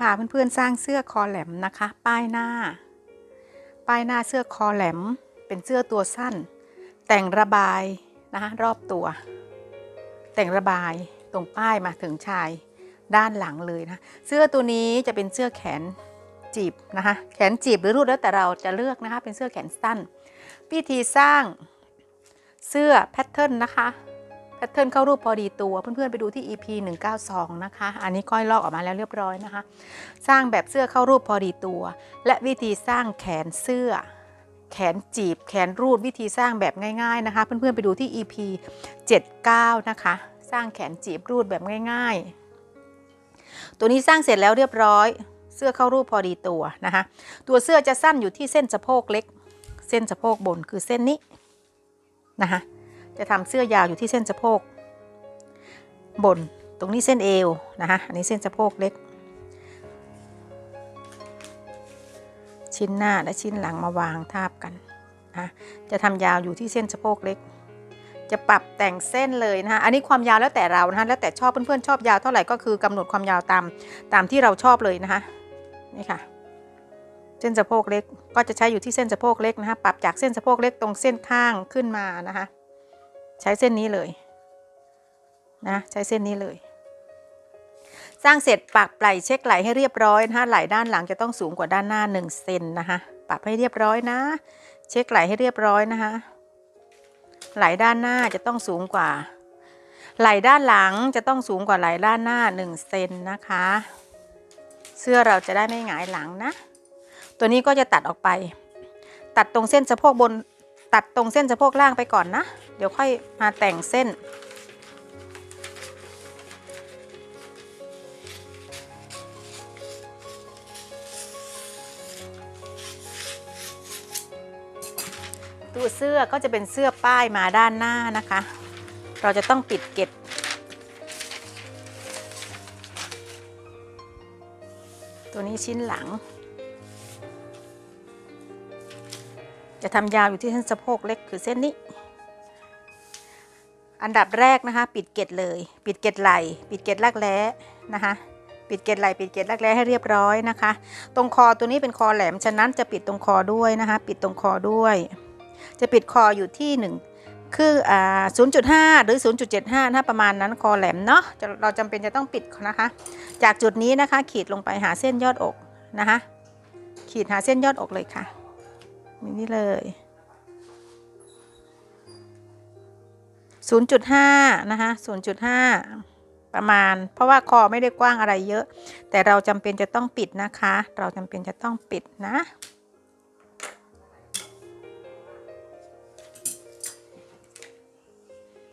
พาเพื่อนๆสร้างเสื้อคอแหลมนะคะ ป้ายหน้า ป้ายหน้าเสื้อคอแหลม เป็นเสื้อตัวสั้น แต่งระบายนะคะรอบตัว แต่งระบายตรงป้ายมาถึงชายด้านหลังเลยนะ เสื้อตัวนี้จะเป็นเสื้อแขนจีบนะคะแขนจีบหรือรูดแล้วแต่เราจะเลือกนะคะเป็นเสื้อแขนสั้นวิธีสร้างเสื้อแพทเทิร์นนะคะ แพทเทิร์นเข้ารูปพอดีตัวเพื่อนๆไปดูที่ EP 192 นะคะ อันนี้ก้อยลอกออกมาแล้วเรียบร้อยนะคะ สร้างแบบเสื้อเข้ารูปพอดีตัว และวิธีสร้างแขนเสื้อ แขนจีบ แขนรูดวิธีสร้างแบบง่าย ๆนะคะ เพื่อนๆไปดูที่ EP 79 นะคะ สร้างแขนจีบรูดแบบง่าย ๆ ตัวนี้สร้างเสร็จแล้วเรียบร้อย เสื้อเข้ารูปพอดีตัวนะคะ ตัวเสื้อจะสั้นอยู่ที่เส้นสะโพกเล็ก เส้นสะโพกบนคือเส้นนี้นะคะ จะทำเสื้อยาวอยู่ที่เส้นสะโพกบนตรงนี้เส้นเอวนะคะอันนี้เส้นสะโพกเล็ก ชิ้นหน้าและชิ้นหลังมาวางทาบกันนะจะทำยาวอยู่ที่เส้นสะโพกเล็ก จะปรับแต่งเส้นเลยนะคะอันนี้ความยาวแล้วแต่เรานะคะแล้วแต่ชอบเพื่อนๆชอบยาวเท่าไหร่ก็คือกำหนดความยาวตามตามที่เราชอบเลยนะคะนี่ค่ะเส้นสะโพกเล็กก็จะใช้อยู่ที่เส้นสะโพกเล็กนะคะปรับจากเส้นสะโพกเล็กตรงเส้นข้างขึ้นมานะคะ ใช้เส้นนี้เลยนะใช้เส้นนี้เลย สร้างเสร็จปักไหล่เช็คไหล่ให้เรียบร้อยนะคะไหล่ด้านหลังจะต้องสูงกว่าด้านหน้า1เซนนะคะปรับให้เรียบร้อยนะ เช็คไหล่ให้เรียบร้อยนะคะไหล่ด้านหน้าจะต้องสูงกว่า ไหล่ด้านหลังจะต้องสูงกว่าไหล่ด้านหน้า1เซนนะคะ เสื้อเราจะได้ไม่หงายหลังนะ ตัวนี้ก็จะตัดออกไป ตัดตรงเส้นสะโพกบน ตัดตรงเส้นสะโพกล่างไปก่อนนะ เดี๋ยวค่อยมาแต่งเส้น ตัวเสื้อก็จะเป็นเสื้อป้ายมาด้านหน้านะคะ เราจะต้องปิดเก็บตัวนี้ชิ้นหลัง จะทำยาวอยู่ที่เส้นสะโพกเล็กคือเส้นนี้ อันดับแรกนะคะ ปิดเกล็ดเลย ปิดเกล็ดไหลปิดเกล็ดรักแร้นะคะปิดเกล็ดไหลปิดเกล็ดรักแร้ให้เรียบร้อยนะคะ ตรงคอตัวนี้เป็นคอแหลมฉะนั้นจะปิดตรงคอด้วยนะคะ ปิดตรงคอด้วย จะปิดคออยู่ที่หนึ่งคืออ่า0.5 หรือ 0.75ถ้าประมาณนั้นคอแหลมเนาะะเราจำเป็นจะต้องปิดนะคะ จากจุดนี้นะคะ ขีดลงไปหาเส้นยอดอกนะคะ ขีดหาเส้นยอดอกเลยค่ะ นี่เลย 0.5 นะคะ 0.5 ประมาณ เพราะว่าคอไม่ได้กว้างอะไรเยอะ แต่เราจำเป็นจะต้องปิดนะคะ เราจำเป็นจะต้องปิดนะ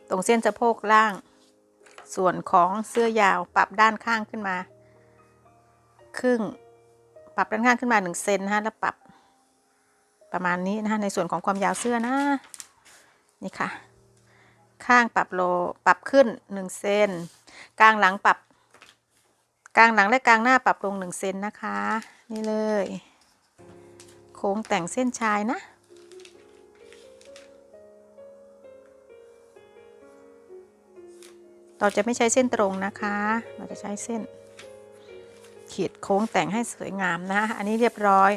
ตรงเส้นสะโพกล่าง ส่วนของเสื้อยาวปรับด้านข้างขึ้นมา ครึ่ง ปรับด้านข้างขึ้นมา1เซนนะฮะแล้วปรับ ประมาณนี้นะคะในส่วนของความยาวเสื้อนะ นี่ค่ะ ข้างปรับโลปรับขึ้น1เซนกลางหลังปรับ กลางหลังและกลางหน้าปรับลง1เซนนะคะ นี่เลย โค้งแต่งเส้นชายนะเราจะไม่ใช้เส้นตรงนะคะ เราจะใช้เส้น ขีดโค้งแต่งให้สวยงามนะ อันนี้เรียบร้อย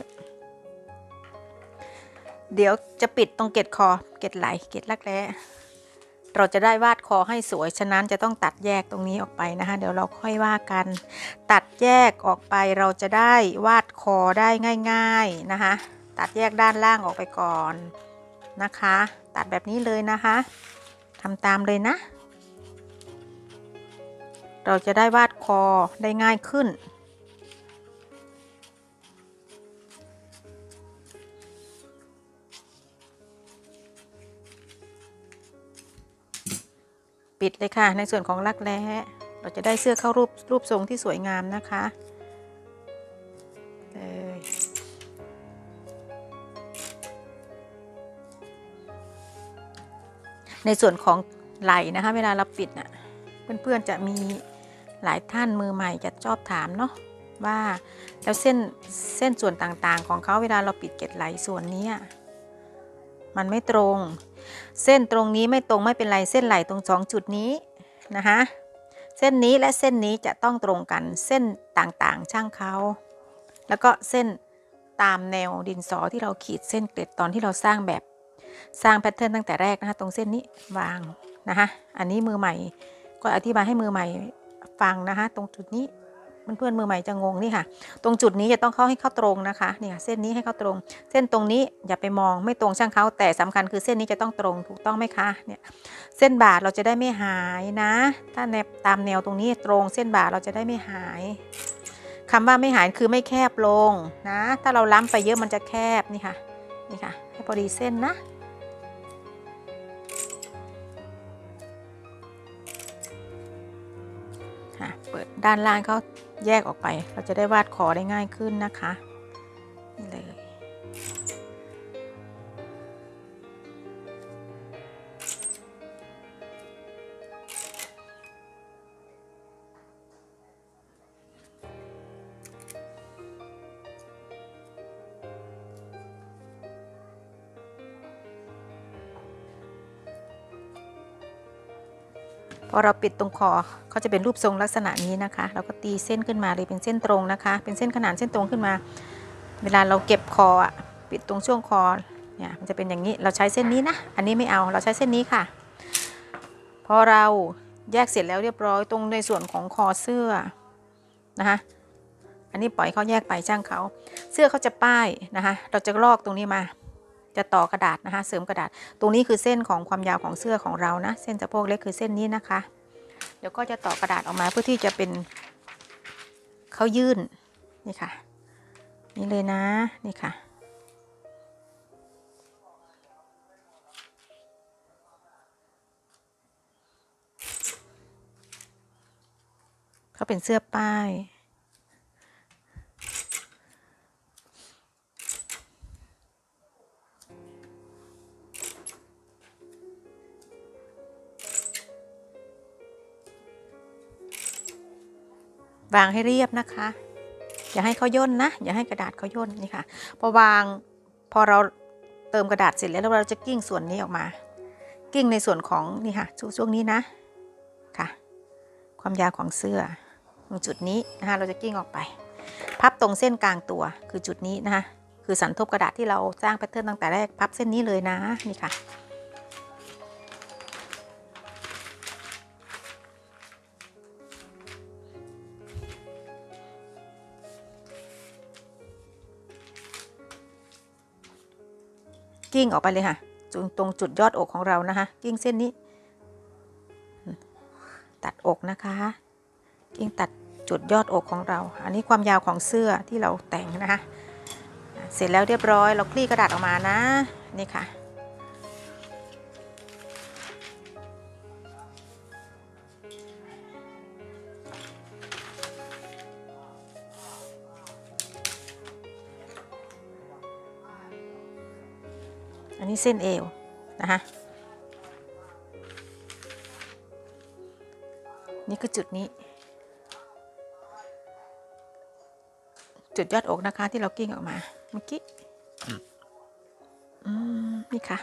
เดี๋ยวจะปิดตรงเกล็ดคอ เกล็ดไหล เกล็ดรักแร้เราจะได้วาดคอให้สวย ฉะนั้นจะต้องตัดแยกตรงนี้ออกไปนะคะ เดี๋ยวเราค่อยว่ากัน ตัดแยกออกไปเราจะได้วาดคอได้ง่าย ๆนะคะ ตัดแยกด้านล่างออกไปก่อนนะคะ ตัดแบบนี้เลยนะคะทำตามเลยนะ เราจะได้วาดคอได้ง่ายขึ้น ปิดเลยค่ะ ในส่วนของรักแร้เราจะได้เสื้อเข้ารูปรูปทรงที่สวยงามนะคะเลยในส่วนของไหลนะคะ เวลาเราปิดน่ะเพื่อนๆจะมีหลายท่านมือใหม่จะชอบถามเนาะว่าแล้วเส้นเส้นส่วนต่างๆ ของเขาเวลาเราปิดเกล็ดไหลส่วนนี้อะมันไม่ตรง เส้นตรงนี้ไม่ตรงไม่เป็นไรเส้นไหลตรงสองจุดนี้นะคะเส้นนี้และเส้นนี้จะต้องตรงกันเส้นต่างๆ ช่างเขา แล้วก็เส้นตามแนวดินสอที่เราขีดเส้นเกล็ดตอนที่เราสร้างแบบสร้างแพทเทิร์นตั้งแต่แรกนะคะตรงเส้นนี้วางนะคะอันนี้มือใหม่ก็อธิบายให้มือใหม่ฟังนะคะตรงจุดนี้ เพื่อนๆมือใหม่จะงงนี่ค่ะ ตรงจุดนี้จะต้องเข้าให้เข้าตรงนะคะเนี่ยเส้นนี้ให้เข้าตรง เส้นตรงนี้อย่าไปมองไม่ตรงช่างเขาแต่สำคัญคือเส้นนี้จะต้องตรงถูกต้องไหมคะเนี่ยเส้นบาทเราจะได้ไม่หายนะ ถ้าแนบตามแนวตรงนี้ตรงเส้นบาทเราจะได้ไม่หายคำว่าไม่หายคือไม่แคบลงนะ ถ้าเราล้ำไปเยอะมันจะแคบนี่ค่ะนี่ค่ะ ให้พอดีเส้นนะ เปิดด้านล่างเขาแยกออกไป เราจะได้วาดคอได้ง่ายขึ้นนะคะ เราปิดตรงคอเขาจะเป็นรูปทรงลักษณะนี้นะคะเราก็ตีเส้นขึ้นมาเลยเป็นเส้นตรงนะคะ เป็นเส้นขนานเส้นตรงขึ้นมา เวลาเราเก็บคออะปิดตรงช่วงคอเนี่ยมันจะเป็นอย่างนี้เราใช้เส้นนี้นะ อันนี้ไม่เอาเราใช้เส้นนี้ค่ะ พอเราแยกเสร็จแล้วเรียบร้อยตรงในส่วนของคอเสื้อนะคะอันนี้ปล่อยเขาแยกไปช่างเขา เสื้อเขาจะป้ายนะคะ เราจะลอกตรงนี้มา จะต่อกระดาษนะคะ เสริมกระดาษ ตรงนี้คือเส้นของความยาวของเสื้อของเรานะ เส้นสะโพกเล็กคือเส้นนี้นะคะ เดี๋ยวก็จะต่อกระดาษออกมาเพื่อที่จะเป็นเขายื่นนี่ค่ะ นี่เลยนะนี่ค่ะเขาเป็นเสื้อป้าย วางให้เรียบนะคะ อย่าให้เขาย่นนะ อย่าให้กระดาษเขาย่นนี่ค่ะ พอวางพอเราเติมกระดาษเสร็จแล้วเราจะกิ้งส่วนนี้ออกมา กิ้งในส่วนของนี่ค่ะช่วงนี้นะค่ะ ความยาวของเสื้อตรงจุดนี้นะคะเราจะกิ้งออกไป พับตรงเส้นกลางตัวคือจุดนี้นะคะคือสันทบกระดาษที่เราสร้างแพทเทิร์นตั้งแต่แรกพับเส้นนี้เลยนะนี่ค่ะ กิ้งออกไปเลยค่ะจนตรงจุดยอดอกของเรานะคะ กิ้งเส้นนี้ ตัดอกนะคะ กิ้งตัดจุดยอดอกของเรา อันนี้ความยาวของเสื้อที่เราแต่งนะคะ เสร็จแล้วเรียบร้อยเราคลี่กระดาษออกมานะ นี่ค่ะ นนี้เส้นเอวนะคะนี่คือจุดนี้ จุดยอดอกนะคะที่เรากิ้งออกมาเมื่อกี้อืมนี่ค่ะ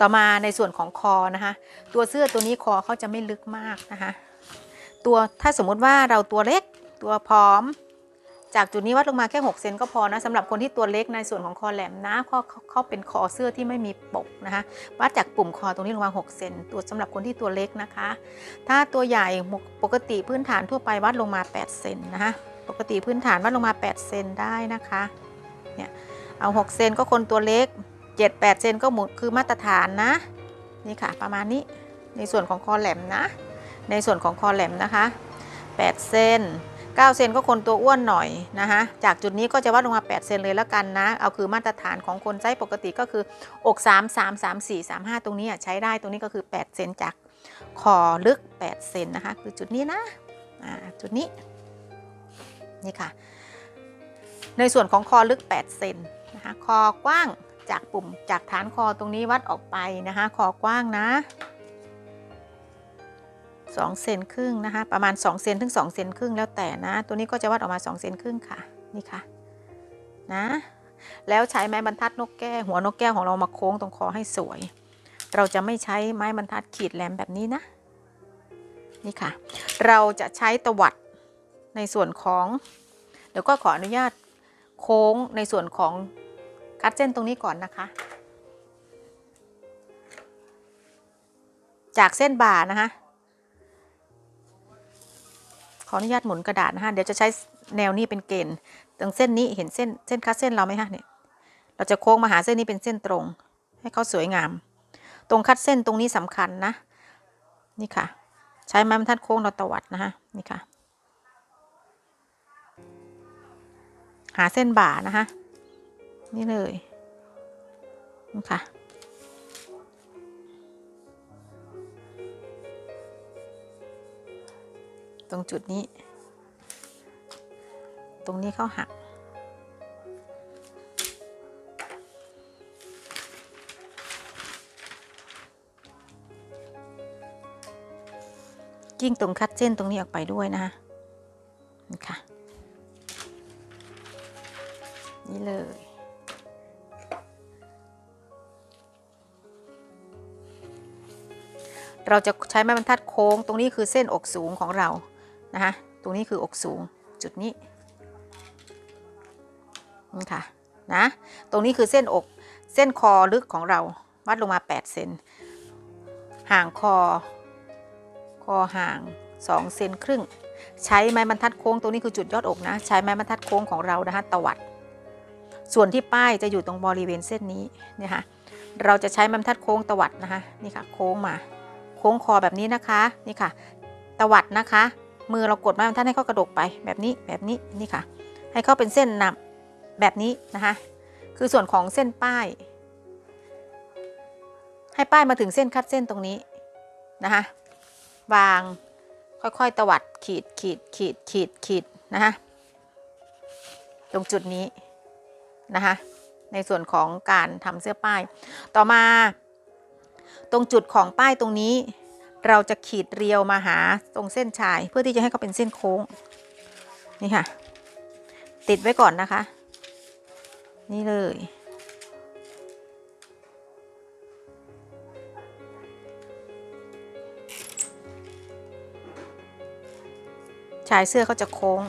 ต่อมาในส่วนของคอนะคะ ตัวเสื้อตัวนี้คอเขาจะไม่ลึกมากนะคะ ตัวถ้าสมมุติว่าเราตัวเล็กตัวพร้อม จากจุดนี้วัดลงมาแค่ 6 เซนก็พอนะสำหรับคนที่ตัวเล็กในส่วนของคอแหลมนะเขาเขาเขาเป็นคอเสื้อที่ไม่มีปกนะคะวัดจากปุ่มคอตรงนี้ลงมา6เซนตัวสำหรับคนที่ตัวเล็กนะคะ ถ้าตัวใหญ่ปกติพื้นฐานทั่วไปวัดลงมา 8 เซนนะคะปกติพื้นฐานวัดลงมา 8 เซนได้นะคะเนี่ยเอา 6 เซนก็คนตัวเล็ก 7-8 เซนก็หมุดคือมาตรฐานนะนี่ค่ะประมาณนี้ในส่วนของคอแหลมนะ ในส่วนของคอแหลมนะคะ 8เซน9 เซนก็คนตัวอ้วนหน่อยนะคะจากจุดนี้ก็จะวัดลงมา 8 เซนเลยแล้วกันนะ เอาคือมาตรฐานของคนไซส์ปกติก็คือ อก 3 3 3 4 3 5 ตรงนี้อะใช้ได้ตรงนี้ก็คือ 8 เซนจากคอลึก 8 เซนนะคะ คือจุดนี้นะอ่าจุดนี้ นี่ค่ะ ในส่วนของคอลึก 8 เซนนะคะคอกว้างจากปุ่มจากฐานคอตรงนี้วัดออกไปนะคะคอกว้างนะ 2เซนครึ่งนะคะ ประมาณ2เซนถึง2เซนครึ่งแล้วแต่นะ ตัวนี้ก็จะวัดออกมา2เซนครึ่งค่ะ นี่ค่ะ นะ แล้วใช้ไม้บรรทัดนกแก้วหัวนกแก้วของเรามาโค้งตรงคอให้สวย เราจะไม่ใช้ไม้บรรทัดขีดแหลมแบบนี้นะ นี่ค่ะ เราจะใช้ตวัดในส่วนของ เดี๋ยวก็ขออนุญาตโค้งในส่วนของคัดเส้นตรงนี้ก่อนนะคะ จากเส้นบ่านะคะ ขออนุญาตหมุนกระดาษนะคะเดี๋ยวจะใช้แนวนี้เป็นเกณฑ์ตรงเส้นนี้เห็นเส้นเส้นคัดเส้นเราไหมคะเนี่ยเราจะโค้งมาหาเส้นนี้เป็นเส้นตรง ให้เขาสวยงาม ตรงคัดเส้นตรงนี้สำคัญนะ นี่ค่ะ ใช้ไม้บรรทัดโค้งเราตวัดนะคะนี่ค่ะ หาเส้นบ่านะคะนี่เลยนี่ค่ะ ตรงจุดนี้ ตรงนี้เขาหัก ยิ่งตรงคัดเส้นตรงนี้ออกไปด้วยนะคะนี่ค่ะ นี่เลยเราจะใช้ไม้บรรทัดโค้ง ตรงนี้คือเส้นอกสูงของเรา นะคะตรงนี้คืออกสูงจุดนี้นี่ค่ะนะตรงนี้คือเส้นอกเส้นคอลึกของเราวัดลงมา 8 เซนห่างคอ คอห่าง 2 เซนครึ่ง ใช้ไม้บรรทัดโค้งตรงนี้คือจุดยอดอกนะ ใช้ไม้บรรทัดโค้งของเรานะคะตวัด ส่วนที่ป้ายจะอยู่ตรงบริเวณเส้นนี้เนี่ยค่ะเราจะใช้ไม้บรรทัดโค้งตวัดนะคะนี่ค่ะโค้งมา โค้งคอแบบนี้นะคะนี่ค่ะ ตวัดนะคะ มือเรากดไม้บรรทัดให้เขากระดกไปแบบนี้แบบนี้นี่ค่ะ ให้เขาเป็นเส้นนำแบบนี้นะคะ คือส่วนของเส้นป้าย ให้ป้ายมาถึงเส้นคัดเส้นตรงนี้นะคะวางค่อยๆตวัดขีดขีดขีดขีดขีดนะคะตรงจุดนี้นะคะในส่วนของการทำเสื้อป้าย ต่อมา ตรงจุดของป้ายตรงนี้ เราจะขีดเรียวมาหาตรงเส้นชาย เพื่อที่จะให้เขาเป็นเส้นโค้ง นี่ค่ะ ติดไว้ก่อนนะคะ นี่เลย ชายเสื้อเขาจะโค้ง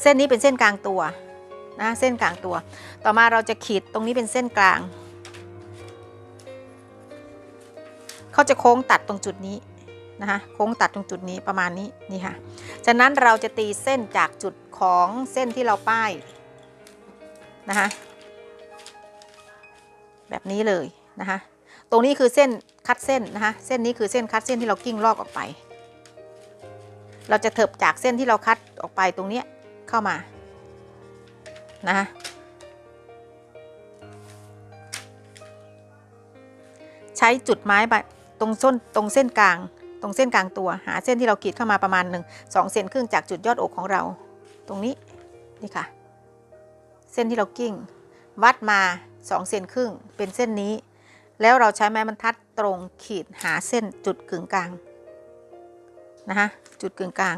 เส้นนี้เป็นเส้นกลางตัวนะเส้นกลางตัว ต่อมาเราจะขีดตรงนี้เป็นเส้นกลาง เขาจะโค้งตัดตรงจุดนี้นะคะโค้งตัดตรงจุดนี้ประมาณนี้นี่ค่ะจากนั้นเราจะตีเส้นจากจุดของเส้นที่เราป้ายนะคะแบบนี้เลยนะคะตรงนี้คือเส้นคัดเส้นนะคะเส้นนี้คือเส้นคัดเส้นที่เรากิ้งลอกออกไป เราจะเถิบจากเส้นที่เราคัดออกไปตรงเนี้ยเข้ามานะคะใช้จุดไม้ใบ ตรงส้นตรงเส้นกลาง ตรงเส้นกลางตัว หาเส้นที่เราขีดเข้ามาประมาณหนึ่งสองเซนครึ่งจากจุดยอดอกของเรา ตรงนี้นี่ค่ะ เส้นที่เรากิ้ง วัดมา2เซนครึ่งเป็นเส้นนี้ แล้วเราใช้ไม้บรรทัดตรงขีดหาเส้นจุดกึ่งกลางนะคะจุดกึ่งกลาง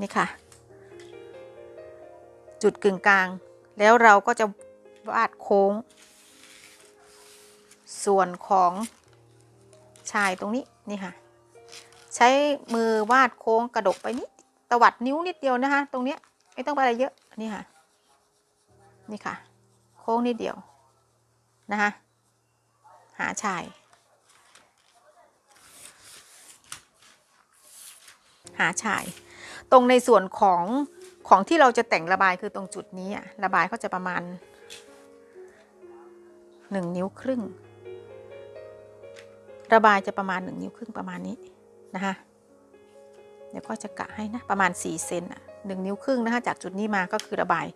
นี่ค่ะ จุดกึ่งกลาง แล้วเราก็จะวาดโค้ง ส่วนของชายตรงนี้นี่ค่ะ ใช้มือวาดโค้งกระดกไปนิดตวัดนิ้วนิดเดียวนะคะ ตรงเนี้ยไม่ต้องไปอะไรเยอะนี่ค่ะ นี่ค่ะ โค้งนิดเดียวนะคะหาชาย หาชาย ตรงในส่วนของของที่เราจะแต่งระบายคือตรงจุดนี้อะระบายเขาจะประมาณหนึ่งนิ้วครึ่ง ระบายจะประมาณหนึ่งนิ้วครึ่งประมาณนี้นะคะเดี๋ยวก็จะกะให้นะประมาณ 4 เซนอะหนึ่งนิ้วครึ่งนะคะจากจุดนี้มาก็คือระบาย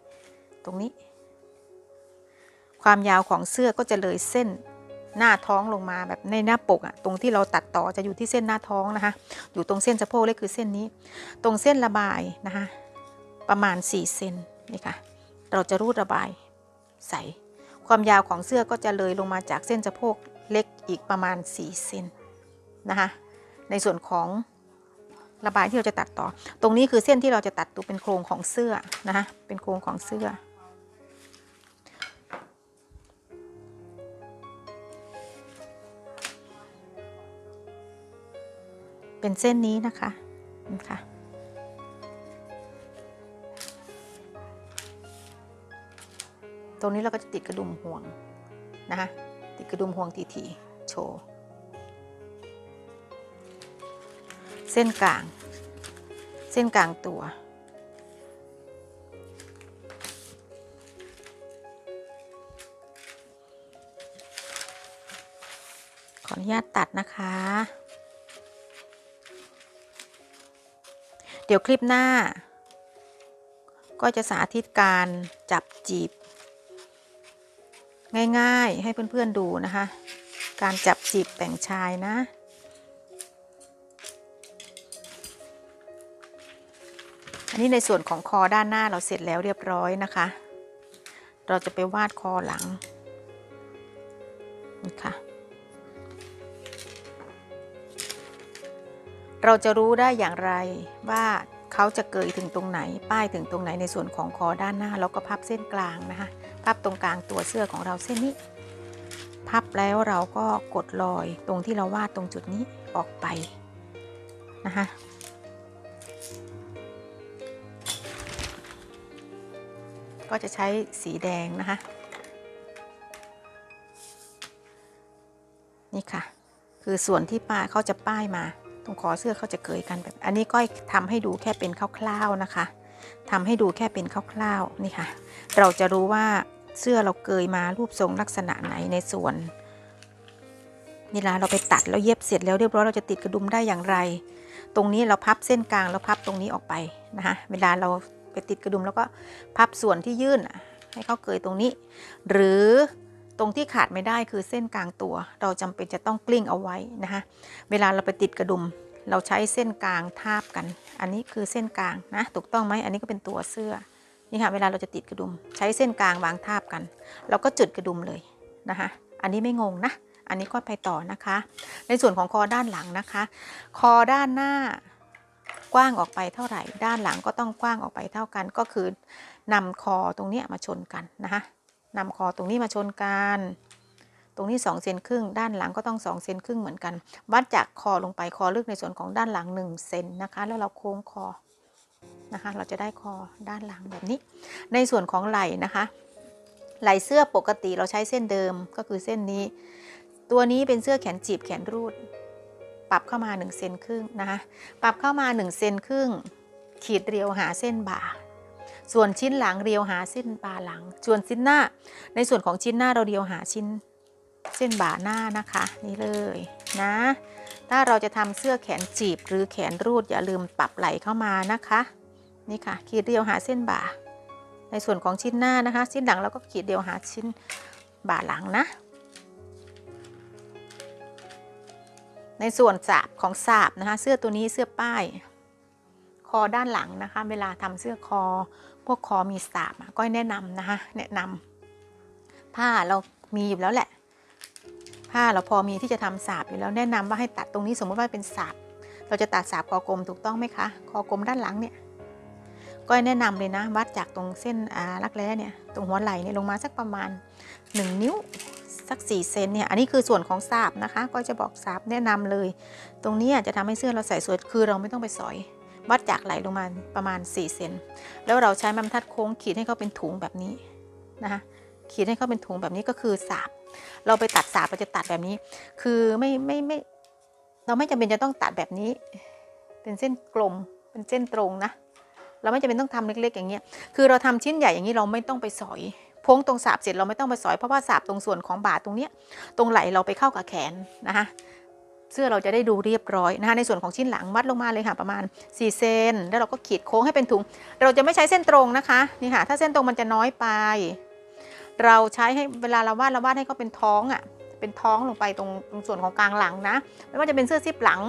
ตรงนี้ ความยาวของเสื้อก็จะเลยเส้นหน้าท้องลงมาแบบในหน้าปกอะตรงที่เราตัดต่อจะอยู่ที่เส้นหน้าท้องนะคะอยู่ตรงเส้นสะโพกเล็กคือเส้นนี้ ตรงเส้นระบายนะคะประมาณ 4 เซนนี่ค่ะเราจะรูดระบายใส่ความยาวของเสื้อก็จะเลยลงมาจากเส้นสะโพก อีกประมาณ 4 เซนนะคะ ในส่วนของระบายที่เราจะตัดต่อ ตรงนี้คือเส้นที่เราจะตัดตัวเป็นโครงของเสื้อนะคะเป็นโครงของเสื้อ เป็นเส้นนี้นะคะนี่ค่ะตรงนี้เราก็จะติดกระดุมห่วงนะคะติดกระดุมห่วงทีๆ โชว์ เส้นกลาง เส้นกลางตัว ขออนุญาตตัดนะคะ เดี๋ยวคลิปหน้า ก็จะสาธิตการจับจีบง่าย ๆ ให้เพื่อน ๆ ดูนะคะ การจับจีบแต่งชายนะ อันนี้ในส่วนของคอด้านหน้าเราเสร็จแล้วเรียบร้อยนะคะ เราจะไปวาดคอหลังนี่ค่ะเราจะรู้ได้อย่างไรว่าเขาจะเกยถึงตรงไหน ป้ายถึงตรงไหนในส่วนของคอด้านหน้า แล้วก็พับเส้นกลางนะคะ พับตรงกลางตัวเสื้อของเราเส้นนี้ พับแล้วเราก็กดรอยตรงที่เราวาดตรงจุดนี้ออกไปนะคะก็จะใช้สีแดงนะคะ นี่ค่ะ คือส่วนที่ป้าเขาจะป้ายมาตรงคอเสื้อเขาจะเกยกันแบบ อันนี้ก็ทำให้ดูแค่เป็นคร่าวๆนะคะทำให้ดูแค่เป็นคร่าวๆนี่ค่ะ เราจะรู้ว่า เสื้อเราเกยมารูปทรงลักษณะไหนในส่วน เวลาเราไปตัดแล้วเย็บเสร็จแล้วเรียบร้อยเราจะติดกระดุมได้อย่างไร ตรงนี้เราพับเส้นกลางแล้วพับตรงนี้ออกไปนะคะเวลาเราไปติดกระดุมแล้วก็พับส่วนที่ยื่นให้เขาเกยตรงนี้ หรือตรงที่ขาดไม่ได้คือเส้นกลางตัว เราจำเป็นจะต้องกลิ้งเอาไว้นะคะเวลาเราไปติดกระดุม เราใช้เส้นกลางทาบกัน อันนี้คือเส้นกลางนะถูกต้องไหมอันนี้ก็เป็นตัวเสื้อ นี่ค่ะเวลาเราจะติดกระดุม ใช้เส้นกลางวางทาบกันเราก็จุดกระดุมเลยนะคะ อันนี้ไม่งงนะ อันนี้ก็ไปต่อนะคะ ในส่วนของคอด้านหลังนะคะ คอด้านหน้ากว้างออกไปเท่าไหร่ ด้านหลังก็ต้องกว้างออกไปเท่ากันก็คือนำคอตรงนี้มาชนกันนะคะนำคอตรงนี้มาชนกันตรงนี้2เซนครึ่งด้านหลังก็ต้อง2เซนครึ่งเหมือนกัน วัดจากคอลงไปคอลึกในส่วนของด้านหลัง1เซนนะคะ แล้วเราโค้งคอ นะคะ เราจะได้คอด้านหลังแบบนี้ ในส่วนของไหล่นะคะ ไหล่เสื้อปกติเราใช้เส้นเดิมก็คือเส้นนี้ ตัวนี้เป็นเสื้อแขนจีบแขนรูด ปรับเข้ามา1เซนครึ่งนะคะ ปรับเข้ามา1เซนครึ่ง ขีดเรียวหาเส้นบ่า ส่วนชิ้นหลังเรียวหาเส้นบ่าหลัง ส่วนชิ้นหน้า ในส่วนของชิ้นหน้าเราเรียวหาชิ้นเส้นบ่าหน้านะคะ นี่เลยนะ ถ้าเราจะทำเสื้อแขนจีบหรือแขนรูดอย่าลืมปรับไหล่เข้ามานะคะ นี่ค่ะขีดเดียวหาเส้นบ่า ในส่วนของชิ้นหน้านะคะ ชิ้นหลังเราก็ขีดเดียวหาชิ้นบ่าหลังนะ ในส่วนสาบของสาบนะคะ เสื้อตัวนี้เสื้อป้าย คอด้านหลังนะคะ เวลาทำเสื้อคอ พวกคอมีสาบก็แนะนำนะคะแนะนำผ้าเรามีอยู่แล้วแหละ ผ้าเราพอมีที่จะทำสาบอยู่แล้วแนะนำว่าให้ตัดตรงนี้สมมติว่าเป็นสาบเราจะตัดสาบคอกลมถูกต้องไหมคะ คอกลมด้านหลังเนี่ย ก็แนะนำเลยนะ วัดจากตรงเส้นรักแร้เนี่ยตรงหัวไหล่เนี่ยลงมาสักประมาณ 1 นิ้วสัก4เซนเนี่ยอันนี้คือส่วนของสาบนะคะ ก็จะบอกสาบแนะนำเลย ตรงนี้จะทำให้เสื้อเราใส่สวยคือเราไม่ต้องไปสอย วัดจากไหล่ลงมาประมาณ4เซนแล้วเราใช้ไม้บรรทัดโค้งขีดให้เขาเป็นถุงแบบนี้นะคะขีดให้เขาเป็นถุงแบบนี้ก็คือสาบเราไปตัดสาบเราจะตัดแบบนี้ คือไม่ไม่ไม่เราไม่จำเป็นจะต้องตัดแบบนี้ เป็นเส้นกลมเป็นเส้นตรงนะ เราไม่จำเป็นต้องทำเล็กๆ อย่างเงี้ย คือเราทำชิ้นใหญ่อย่างนี้เราไม่ต้องไปสอยพ้งตรงสาบเสร็จเราไม่ต้องไปสอยเพราะว่าสาบตรงส่วนของบ่าตรงเนี้ยตรงไหลเราไปเข้ากับแขนนะคะเสื้อเราจะได้ดูเรียบร้อยนะคะในส่วนของชิ้นหลังวัดลงมาเลยค่ะประมาณ 4 เซนแล้วเราก็ขีดโค้งให้เป็นถุง เราจะไม่ใช้เส้นตรงนะคะนี่ค่ะถ้าเส้นตรงมันจะน้อยไป เราใช้ให้เวลาเราวาดเราวาดให้เขาเป็นท้องอะ่ะเป็นท้องลงไปตรงตรงส่วนของกลางหลังนะ ไม่ว่าจะเป็นเสื้อซิปหลัง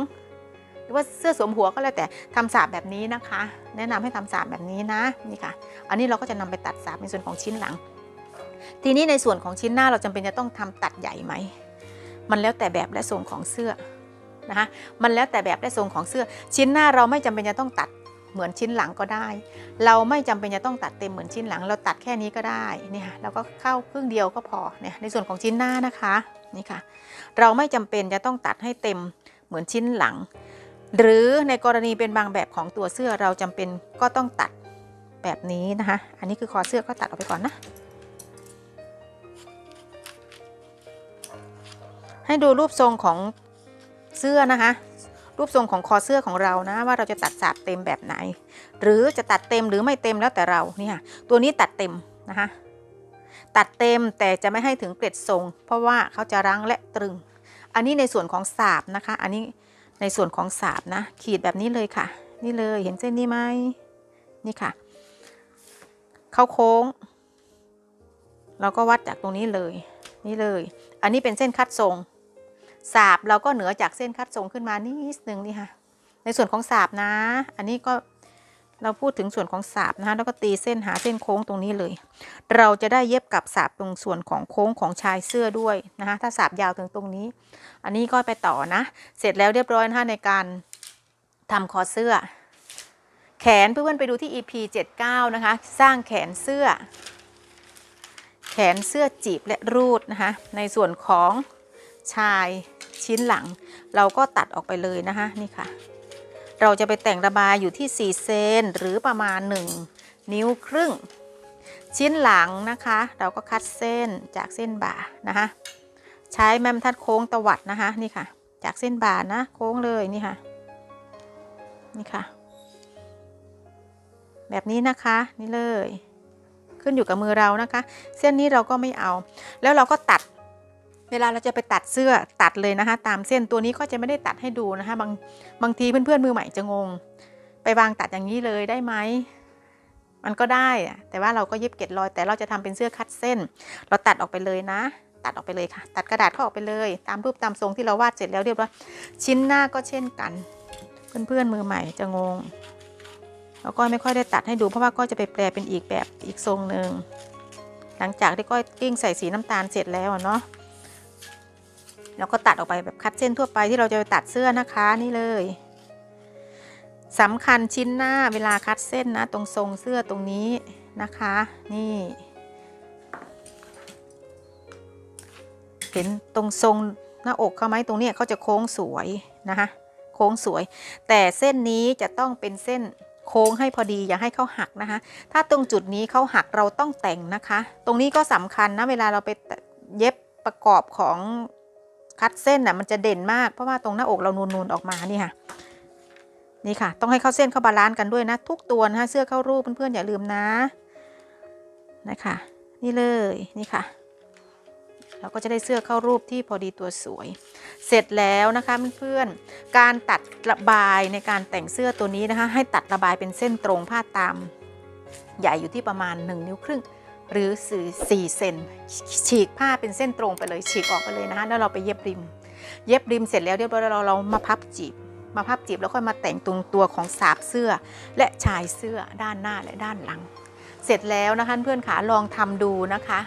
รือว่าเสื้อสวมหัวก็แล้วแต่ทำสาบแบบนี้นะคะ แนะนำให้ทำสาบแบบนี้นะนี่ค่ะ อันนี้เราก็จะนำไปตัดสาบในส่วนของชิ้นหลัง ทีนี้ในส่วนของชิ้นหน้าเราจำเป็นจะต้องทำตัดใหญ่ไหมมันแล้วแต่แบบและทรงของเสื้อนะคะมันแล้วแต่แบบและทรงของเสื้อ ชิ้นหน้าเราไม่จำเป็นจะต้องตัดเหมือนชิ้นหลังก็ได้ เราไม่จำเป็นจะต้องตัดเต็มเหมือนชิ้นหลัง เราตัดแค่นี้ก็ได้เนี่ยเราก็เข้าครึ่งเดียวก็พอเนี่ยในส่วนของชิ้นหน้านะคะนี่ค่ะ เราไม่จำเป็นจะต้องตัดให้เต็มเหมือนชิ้นหลัง หรือในกรณีเป็นบางแบบของตัวเสื้อเราจำเป็นก็ต้องตัดแบบนี้นะคะ อันนี้คือคอเสื้อก็ตัดออกไปก่อนนะ ให้ดูรูปทรงของเสื้อนะคะ รูปทรงของคอเสื้อของเรานะว่าเราจะตัดสาบเต็มแบบไหน หรือจะตัดเต็มหรือไม่เต็มแล้วแต่เราเนี่ยตัวนี้ตัดเต็มนะคะตัดเต็มแต่จะไม่ให้ถึงเกล็ดทรง เพราะว่าเขาจะรั้งและตรึง อันนี้ในส่วนของสาบนะคะ อันนี้ ในส่วนของสาบนะ ขีดแบบนี้เลยค่ะ นี่เลยเห็นเส้นนี้ไหมนี่ค่ะ เข้าโค้ง เราก็วัดจากตรงนี้เลย นี่เลย อันนี้เป็นเส้นคัดทรงสาบเราก็เหนือจากเส้นคัดทรงขึ้นมานิดนึงนี่ค่ะ ในส่วนของสาบนะ อันนี้ก็ เราพูดถึงส่วนของสาบนะคะแล้วก็ตีเส้นหาเส้นโค้งตรงนี้เลย เราจะได้เย็บกับสาบตรงส่วนของโค้งของชายเสื้อด้วยนะคะถ้าสาบยาวถึงตรงนี้ อันนี้ก็ไปต่อนะ เสร็จแล้วเรียบร้อยนะคะในการทำคอเสื้อ แขนเพื่อนๆไปดูที่ EP 79 นะคะ สร้างแขนเสื้อ แขนเสื้อจีบและรูดนะคะ ในส่วนของชายชิ้นหลัง เราก็ตัดออกไปเลยนะคะนี่ค่ะ เราจะไปแต่งระบายอยู่ที่ 4 เซนหรือประมาณ 1 นิ้วครึ่ง ชิ้นหลังนะคะ เราก็คัดเส้นจากเส้นบ่านะคะใช้แม่บรรทัดโค้งตวัดนะคะนี่ค่ะ จากเส้นบ่านะโค้งเลยนี่ค่ะนี่ค่ะ แบบนี้นะคะนี่เลย ขึ้นอยู่กับมือเรานะคะ เส้นนี้เราก็ไม่เอา แล้วเราก็ตัด เวลาเราจะไปตัดเสื้อตัดเลยนะคะ ตามเส้นตัวนี้ก็จะไม่ได้ตัดให้ดูนะคะ บางบางทีเพื่อนๆมือใหม่จะงง ไปวางตัดอย่างนี้เลยได้ไหมมันก็ได้ แต่ว่าเราก็เย็บเกล็ดรอย แต่เราจะทำเป็นเสื้อคัดเส้น เราตัดออกไปเลยนะ ตัดออกไปเลยค่ะ ตัดกระดาษเข้าออกไปเลย ตามรูปตามทรงที่เราวาดเสร็จแล้วเรียบร้อย ชิ้นหน้าก็เช่นกัน เพื่อนๆมือใหม่จะงง แล้วก็ไม่ค่อยได้ตัดให้ดูเพราะว่าก็จะไปแปลเป็นอีกแบบอีกทรงหนึ่ง หลังจากที่ก้อยกิ้งใส่สีน้ำตาลเสร็จแล้วเนาะ แล้วก็ตัดออกไปแบบคัดเส้นทั่วไปที่เราจะไปตัดเสื้อนะคะนี่เลยสำคัญชิ้นหน้าเวลาคัดเส้นนะ ตรงทรงเสื้อตรงนี้นะคะ นี่ เห็นตรงทรงหน้าอกเขาไหมตรงนี้เขาจะโค้งสวยนะคะโค้งสวย แต่เส้นนี้จะต้องเป็นเส้นโค้งให้พอดีอย่าให้เขาหักนะคะ ถ้าตรงจุดนี้เขาหักเราต้องแต่งนะคะ ตรงนี้ก็สำคัญนะเวลาเราไปเย็บประกอบของ คัดเส้นน่ะมันจะเด่นมากเพราะว่าตรงหน้าอกเรานูนๆออกมานี่ค่ะ นี่ค่ะ ต้องให้เข้าเส้นเข้าบาลานซ์กันด้วยนะ ทุกตัวนะคะเสื้อเข้ารูปเพื่อนๆอย่าลืมนะนะคะนี่เลยนี่ค่ะเราก็จะได้เสื้อเข้ารูปที่พอดีตัวสวย เสร็จแล้วนะคะเพื่อนๆการตัดระบายในการแต่งเสื้อตัวนี้นะคะ ให้ตัดระบายเป็นเส้นตรงผ้าตาม ใหญ่อยู่ที่ประมาณ 1 นิ้วครึ่ง หรือ4เซนฉีกผ้าเป็นเส้นตรงไปเลยฉีกออกไปเลยนะคะแล้วเราไปเย็บริม เย็บริมเสร็จแล้วเรียบร้อยวเราเรามาพับจีบ มาพับจีบแล้วค่อยมาแต่งตรงตัวของสาบเสื้อ และชายเสื้อด้านหน้าและด้านหลัง เสร็จแล้วนะคะเพื่อนขาลองทำดูนะคะ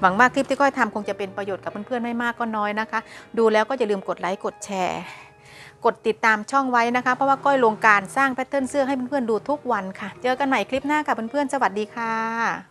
หวังว่าคลิปที่ก้อยทำคงจะเป็นประโยชน์กับเพื่อนๆไม่มากก็น้อยนะคะ ดูแล้วก็อย่าลืมกดไลค์กดแชร์ กดติดตามช่องไว้นะคะ เพราะว่าก้อยลงการสร้างแพทเทิร์นเสื้อให้เพื่อนๆดูทุกวันค่ะ เจอกันใหม่คลิปหน้ากับเพื่อนๆสวัสดีค่ะ